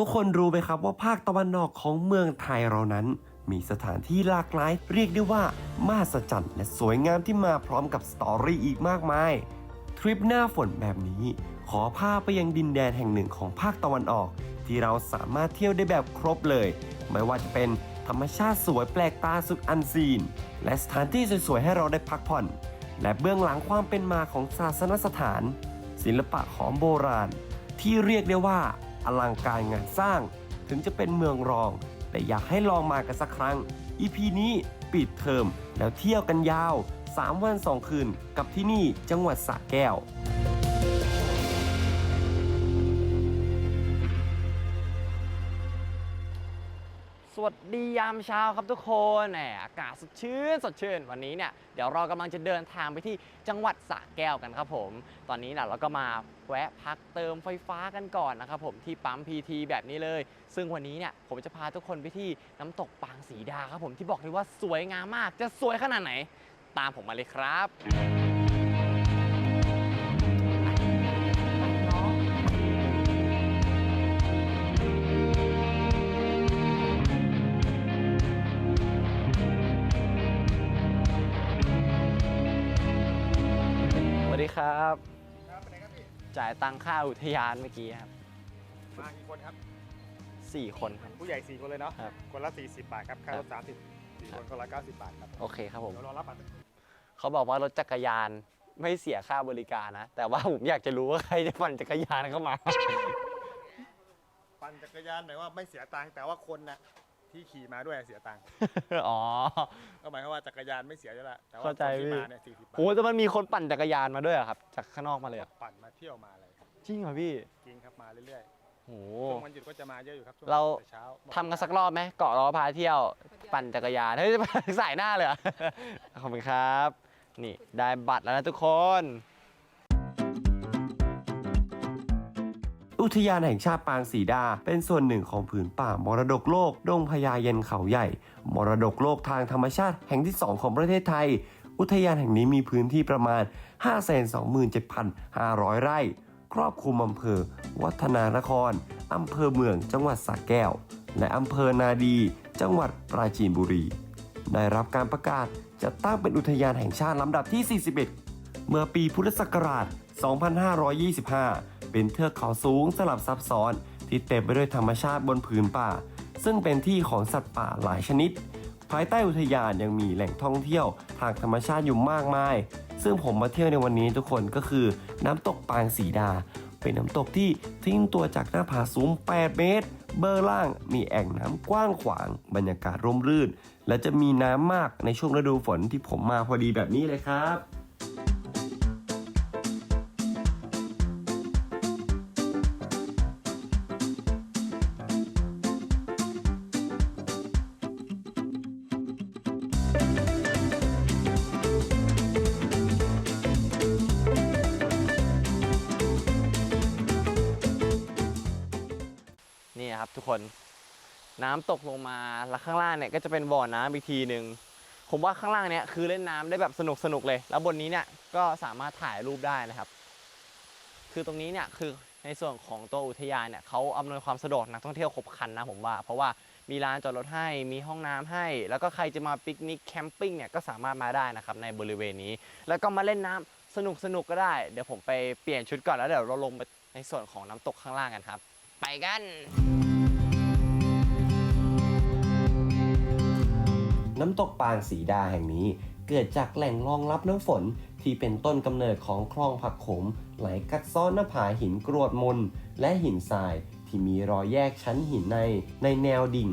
ทุกคนรู้ไหมครับว่าภาคตะวันออกของเมืองไทยเรานั้น มีสถานที่หลากหลาย เรียกได้ว่ามหัศจรรย์และสวยงามที่มาพร้อมกับสตอรี่อีกมากมาย ทริปหน้าฝนแบบนี้ ขอพาไปยังดินแดนแห่งหนึ่งของภาคตะวันออก ที่เราสามารถเที่ยวได้แบบครบเลย ไม่ว่าจะเป็นธรรมชาติสวยแปลกตาสุดอันซีน และสถานที่สวยๆให้เราได้พักผ่อน และเบื้องหลังความเป็นมาของศาสนสถาน ศิลปะของโบราณ ที่เรียกได้ว่า อลังการงานสร้าง ถึงจะเป็นเมืองรอง แต่อยากให้ลองมากันสักครั้ง EP นี้ปิดเทอมแล้วเที่ยวกันยาว 3 วัน 2 คืนกับที่นี่จังหวัดสระแก้ว วัสดียามเช้าครับทุกคนแหมอากาศสดชื่นสดชื่น วันนี้เนี่ยเดี๋ยวเรากำลังจะเดินทางไปที่จังหวัดสระแก้วกันครับผม ตอนนี้เนี่ยเราก็มาแวะพักเติมไฟฟ้ากันก่อนนะครับผมที่ปั๊ม PT แบบนี้เลย ซึ่งวันนี้เนี่ยผมจะพาทุกคนไปที่น้ำตกปางสีดาครับผมที่บอกเลยว่าสวยงามมากจะสวยขนาดไหน ตามผมมาเลยครับ ครับ ครับเป็นไงครับพี่ จ่ายตังค่าอุทยานเมื่อกี้ครับมากี่คนครับ สี่คนครับ ผู้ใหญ่ 4 คนเลยเนาะ ครับคนละ 40 บาทครับ ค่ารถ30 4คนคนละ 90 บาทครับโอเคครับผม เดี๋ยวรอรับบัตรเขาบอกว่ารถจักรยานไม่เสียค่าบริการนะ แต่ว่าผมอยากจะรู้ว่าใครจะปั่นจักรยานเข้ามา ปั่นจักรยานหมายว่าไม่เสียตังค์แต่ว่าคนนะ ที่ขี่มาด้วยเสียตังค์ อ๋อ ก็หมายความว่าจักรยานไม่เสียอยู่แล้วแต่ว่าเข้าใจ คนที่พี่มาเนี่ย40บาทโอ้แต่มันมีคนปั่นจักรยานมาด้วยเหรอครับ จากข้างนอกมาเลยเหรอปั่นมาเที่ยวมาอะไรครับจริงเหรอพี่จริงครับมาเรื่อยโอ้ๆช่วงวันหยุดก็จะมาเยอะอยู่ครับช่วงเรา แต่เช้าทำกันสักรอบไหมเกาะล้อพาเที่ยว ปั่นจักรยานเฮ้ย สายหน้าเลยเหรอ ขอบคุณครับ นี่ได้บัตรแล้วนะทุกคน อุทยานแห่งชาติปางสีดา เป็นส่วนหนึ่งของผืนป่ามรดกโลกดงพญาเย็นเขาใหญ่ มรดกโลกทางธรรมชาติแห่งที่ 2 ของประเทศไทย อุทยานแห่งนี้มีพื้นที่ประมาณ 527,500 ไร่ ครอบคลุมอำเภอ วัฒนานครอำเภอเมืองจังหวัดสระแก้ว และอำเภอนาดี จังหวัดปราจีนบุรี ได้รับการประกาศจะตั้งเป็นอุทยานแห่งชาติลำดับที่ 41 เมื่อปีพุทธศักราช 2525 เป็นเทือกเขาสูงสลับซับซ้อน ที่เต็มไปด้วยธรรมชาติบนผืนป่า ซึ่งเป็นที่ของสัตว์ป่าหลายชนิด ภายใต้อุทยานยังมีแหล่งท่องเที่ยวทางธรรมชาติอยู่มากมาย ซึ่งผมมาเที่ยวในวันนี้ทุกคนก็คือ น้ำตกปางสีดา เป็นน้ำตกที่ทิ้งตัวจากหน้าผาสูง 8 เมตร เบื้อร์ล่างมีแอ่งน้ำกว้างขวาง บรรยากาศร่มรื่น และจะมีน้ำมากในช่วงฤดูฝนที่ผมมาพอดีแบบนี้เลยครับ นี่ครับทุกคนน้ำตกลงมาแล้วข้างล่างเนี่ยก็จะเป็นบ่อน้ำอีกทีหนึ่งผมว่าข้างล่างเนี่ยคือเล่นน้ำได้แบบสนุกสนุกเลย แล้วบนนี้เนี่ยก็สามารถถ่ายรูปได้นะครับ คือตรงนี้เนี่ยคือในส่วนของตัวอุทยานเนี่ยเขาอำนวยความสะดวกนักท่องเที่ยวครบครันนะผมว่า เพราะว่ามีลานจอดรถให้มีห้องน้ำให้ แล้วก็ใครจะมาปิกนิกแคมปิ้งเนี่ยก็สามารถมาได้นะครับในบริเวณนี้ แล้วก็มาเล่นน้ำสนุกสนุกก็ได้ เดี๋ยวผมไปเปลี่ยนชุดก่อนแล้วเดี๋ยวเราลงไปในส่วนของน้ำตกข้างล่างกันครับ ไปกัน น้ำตกปางสีดาแห่งนี้ เกิดจากแหล่งรองรับน้ำฝนที่เป็นต้นกำเนิดของคลองผักขม ไหลกัดซ้อนหน้าผาหินกรวดมน และหินทรายที่มีรอยแยกชั้นหินในในแนวดิ่ง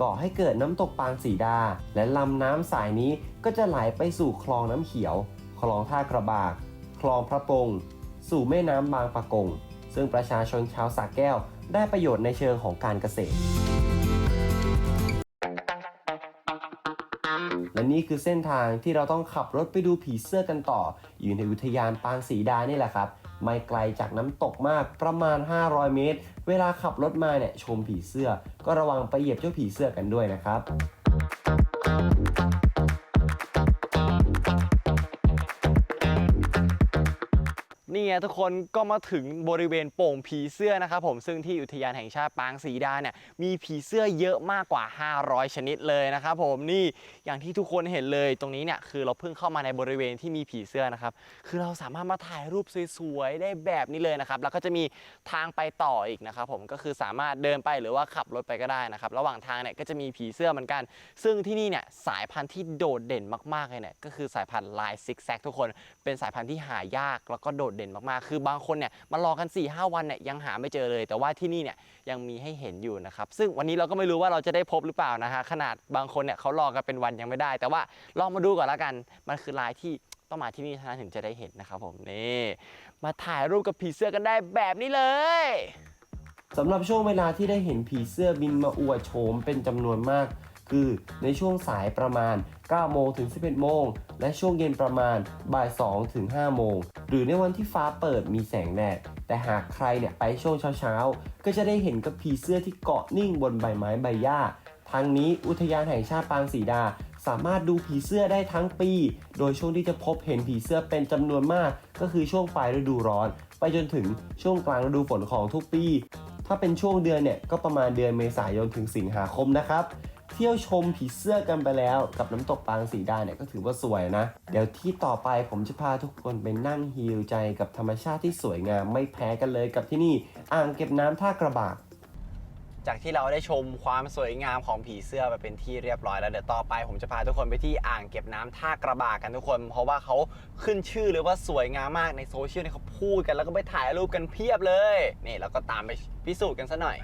ก่อให้เกิดน้ำตกปางสีดา และลำน้ำสายนี้ก็จะไหลไปสู่คลองน้ำเขียว คลองท่ากระบาก คลองพระปงสู่แม่น้ำบางปะกง ซึ่งประชาชนชาวสระแก้วได้ประโยชน์ในเชิงของการเกษตร นี่คือเส้นทางที่เราต้องขับรถไปดูผีเสื้อกันต่อ อยู่ในอุทยานปางสีดานี่แหละครับ ไม่ไกลจากน้ำตกมากประมาณ 500 เมตร เวลาขับรถมาเนี่ยชมผีเสื้อ ก็ระวังไปเหยียบเจ้าผีเสื้อกันด้วยนะครับ นนี่ไงทุกคนก็มาถึงบริเวณโป่งผีเสื้อนะครับผมซึ่งที่อุทยานแห่งชาติปางศรีดาเนี่ยมีผีเสื้อเยอะมากกว่า 500 ชนิดเลยนะครับผมนี่อย่างที่ทุกคนเห็นเลยตรงนี้เนี่ยคือเราเพิ่งเข้ามาในบริเวณที่มีผีเสื้อนะครับคือเราสามารถมาถ่ายรูปสวยๆได้แบบนี้เลยนะครับแล้วก็จะมีทางไปต่ออีกนะครับผมก็คือสามารถเดินไปหรือว่าขับรถไปก็ได้นะครับระหว่างทางเนี่ยก็จะมีผีเสื้อเหมือนกัน ซึ่งที่นี่เนี่ยสายพันธุ์ที่โดดเด่นมากๆเลยเนี่ยก็คือสายพันธุ์ลายซิกแซกทุกคนเป็นสายพันธุ์ที่หายากแล้วก็โดดเด่นมากๆ คือบางคนเนี่ยมารอกัน4 5วันเนี่ยยังหาไม่เจอเลย แต่ว่าที่นี่เนี่ยยังมีให้เห็นอยู่นะครับซึ่งวันนี้เราก็ไม่รู้ว่าเราจะได้พบหรือเปล่านะฮะขนาดบางคนเนี่ยเขารอกันเป็นวันยังไม่ได้ แต่ว่าลองมาดูก่อนละกันมันคือลายที่ต้องมาที่นี่เท่านั้นถึงจะได้เห็นนะครับผมนี่มาถ่ายรูปกับผีเสื้อกันได้แบบนี้เลยสำหรับช่วงเวลาที่ได้เห็นผีเสื้อบินมาอวดโฉมเป็นจำนวนมาก คือในช่วงสายประมาณ 9 โมงถึง 11 โมง และช่วงเย็นประมาณบ่าย 2 ถึง 5 โมง หรือในวันที่ฟ้าเปิดมีแสงแดด แต่หากใครเนี่ยไปช่วงเช้าๆ ก็จะได้เห็นกับผีเสื้อที่เกาะนิ่งบนใบไม้ใบหญ้า ทางนี้อุทยานแห่งชาติปางศรีดา สามารถดูผีเสื้อได้ทั้งปี โดยช่วงที่จะพบเห็นผีเสื้อเป็นจำนวนมาก ก็คือช่วงปลายฤดูร้อน ไปจนถึงช่วงกลางฤดูฝนของทุกปี ถ้าเป็นช่วงเดือนเนี่ยก็ประมาณเดือนเมษายนถึงสิงหาคมนะครับ เที่ยวชมผีเสื้อกันไปแล้ว กับน้ำตกปางสีดาเนี่ยก็ถือว่าสวยนะ เดี๋ยวที่ต่อไปผมจะพาทุกคนไปนั่งฮีลใจกับธรรมชาติที่สวยงามไม่แพ้กันเลยกับที่นี่อ่างเก็บน้ำท่ากระบากจากที่เราได้ชมความสวยงามของผีเสื้อไปเป็นที่เรียบร้อยแล้วเดี๋ยวต่อไป ผมจะพาทุกคนไปที่อ่างเก็บน้ำท่ากระบากกันทุกคน เพราะว่าเขาขึ้นชื่อเลยว่าสวยงามมากในโซเชียลเนี่ยเขาพูดกันแล้วก็ไปถ่ายรูปกันเพียบเลยนี่เราก็ตามไปพิสูจน์กันซะหน่อย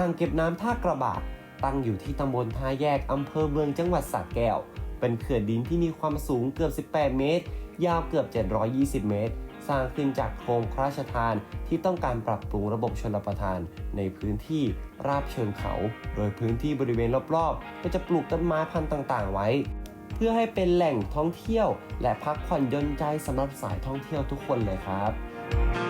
อ่างเก็บน้ำท่ากระบากตั้งอยู่ที่ตำบลท่าแยกอำเภอเมืองจังหวัดสระแก้ว เป็นเขื่อนดินที่มีความสูงเกือบ 18 เมตร ยาวเกือบ 720 เมตร สร้างขึ้นจากโครงพระราชทานที่ต้องการปรับปรุงระบบชลประทาน ในพื้นที่ราบเชิงเขา โดยพื้นที่บริเวณรอบๆ ก็จะปลูกต้นไม้พันธุ์ต่างๆ ไว้ เพื่อให้เป็นแหล่งท่องเที่ยว และพักผ่อนย่นใจสำหรับสายท่องเที่ยวทุกคนเลยครับ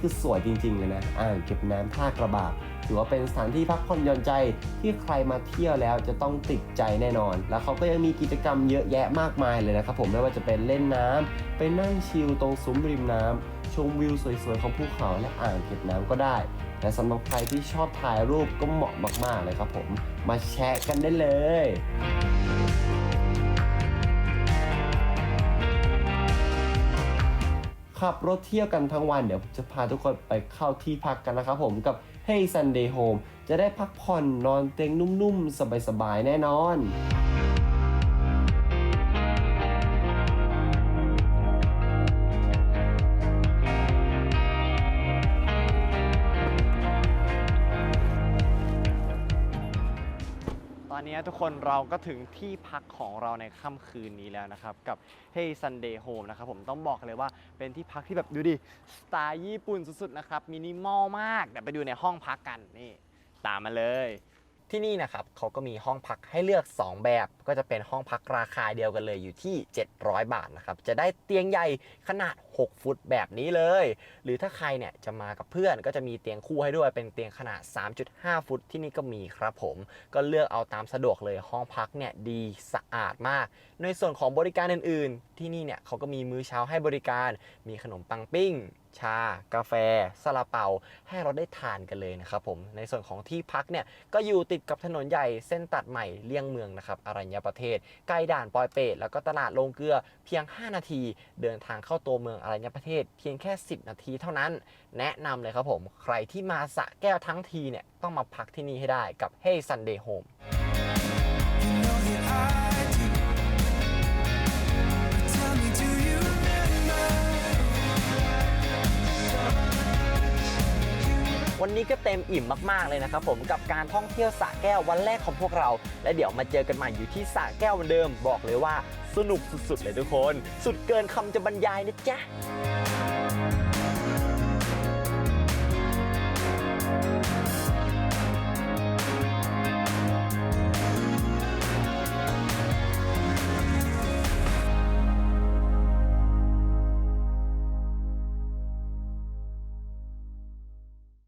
คือสวยจริงๆเลยนะอ่างเก็บน้ำท่ากระบากถือว่าเป็นสถานที่พักผ่อนหย่อนใจที่ใครมาเที่ยวแล้วจะต้องติดใจแน่นอน แล้วเขาก็ยังมีกิจกรรมเยอะแยะมากมายเลยนะครับผมไม่ว่าจะเป็นเล่นน้ำไปนั่งชิลตรงซุ้มริมน้ำชมวิวสวยๆของภูเขาและอ่างเก็บน้ำก็ได้และสำหรับใครที่ชอบถ่ายรูปก็เหมาะมากๆเลยครับผมมาแชร์กันได้เลย ขับรถเที่ยวกันทั้งวันเดี๋ยวผมจะพาทุกคนไปเข้าที่พักกันนะครับผมกับ Hey Sunday Home จะได้พักผ่อนนอนเตียงนุ่มๆ สบายๆ แน่นอน นี้ทุกคนเราก็ถึงที่พักของเราในค่ำคืนนี้แล้วนะครับ กับ Hey Sunday Home นะครับผมต้องบอกเลยว่าเป็นที่พักที่แบบดูดิสไตล์ญี่ปุ่นสุดๆนะครับมินิมอลมากเดี๋ยวไปดูในห้องพักกันนี่ตามมาเลย ที่นี่นะครับเขาก็มีห้องพักให้เลือก 2 แบบ ก็จะเป็นห้องพักราคาเดียวกันเลยอยู่ที่ 700 บาทนะครับจะได้เตียงใหญ่ขนาด 6 ฟุตแบบนี้เลย หรือถ้าใครเนี่ยจะมากับเพื่อนก็จะมีเตียงคู่ให้ด้วยเป็นเตียงขนาด 3.5 ฟุตที่นี่ก็มีครับผม ก็เลือกเอาตามสะดวกเลยห้องพักเนี่ยดีสะอาดมาก ในส่วนของบริการอื่น ๆ ที่นี่เนี่ยเขาก็มีมื้อเช้าให้บริการ มีขนมปังปิ้ง ชา กาแฟซาลาเปา ให้เราได้ทานกันเลยนะครับผม ในส่วนของที่พักเนี่ย ก็อยู่ติดกับถนนใหญ่เส้นตัดใหม่เลี่ยงเมืองนะครับอรัญญประเทศ ใกล้ด่านปอยเปตแล้วก็ตลาดโรงเกลือเพียง 5 นาที เดินทางเข้าตัวเมืองอรัญญประเทศ เพียงแค่ 10 นาทีเท่านั้น แนะนำเลยครับผม ใครที่มาสะแก้วทั้งทีเนี่ยต้องมาพักที่นี่ให้ได้กับ Hey Sunday Home วันนี้ก็เต็มอิ่มมากๆเลยนะครับผมกับการท่องเที่ยวสระแก้ววันแรกของพวกเรา และเดี๋ยวมาเจอกันใหม่อยู่ที่สระแก้วเหมือนเดิมบอกเลยว่าสนุกสุดๆเลยทุกคน สุดเกินคำจะบรรยายนะจ๊ะ